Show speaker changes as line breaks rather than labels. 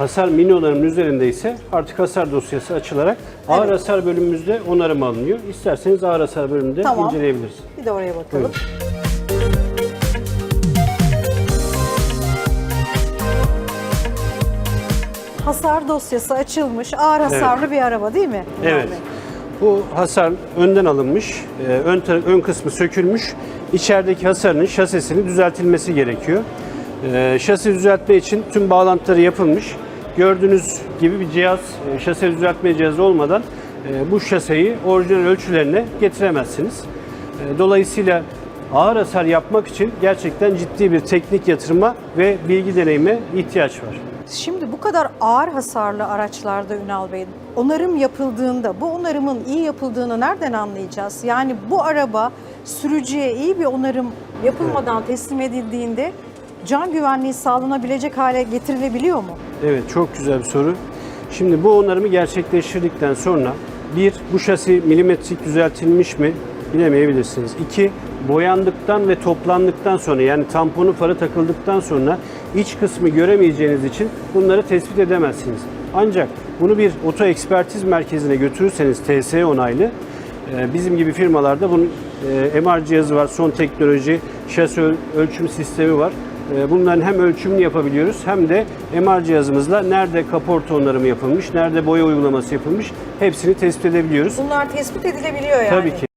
Hasar mini onarımın üzerinde ise artık hasar dosyası açılarak ağır
Evet.
hasar bölümümüzde onarım alınıyor. İsterseniz ağır hasar bölümünde
Tamam.
inceleyebiliriz.
Bir de oraya bakalım.
Buyurun.
Hasar dosyası açılmış. Ağır hasarlı bir araba değil mi? Ünal
Evet.
Bey?
Bu hasar önden alınmış, e, ön, ön kısmı sökülmüş. İçerideki hasarın şasisinin düzeltilmesi gerekiyor. E, Şasi düzeltme için tüm bağlantıları yapılmış. Gördüğünüz gibi bir cihaz, e, şase düzeltme cihazı olmadan e, bu şaseyi orijinal ölçülerine getiremezsiniz. E, Dolayısıyla ağır hasar yapmak için gerçekten ciddi bir teknik yatırıma ve bilgi deneyime ihtiyaç var.
Şimdi bu kadar ağır hasarlı araçlarda Ünal Bey, onarım yapıldığında bu onarımın iyi yapıldığını nereden anlayacağız? Yani bu araba sürücüye iyi bir onarım yapılmadan teslim edildiğinde can güvenliği sağlanabilecek hale getirilebiliyor mu?
Evet çok güzel bir soru. Şimdi bu onarımı gerçekleştirdikten sonra bir, bu şasi milimetrik düzeltilmiş mi bilemeyebilirsiniz. İki, boyandıktan ve toplandıktan sonra yani tamponu farı takıldıktan sonra iç kısmı göremeyeceğiniz için bunları tespit edemezsiniz. Ancak bunu bir oto ekspertiz merkezine götürürseniz TS onaylı e, bizim gibi firmalarda bunun e, MR cihazı var, son teknoloji, şasi öl- ölçüm sistemi var. E, Bunların hem ölçümünü yapabiliyoruz hem de MR cihazımızla nerede kaporta onarımı yapılmış, nerede boya uygulaması yapılmış hepsini tespit edebiliyoruz.
Bunlar tespit edilebiliyor yani.
Tabii ki.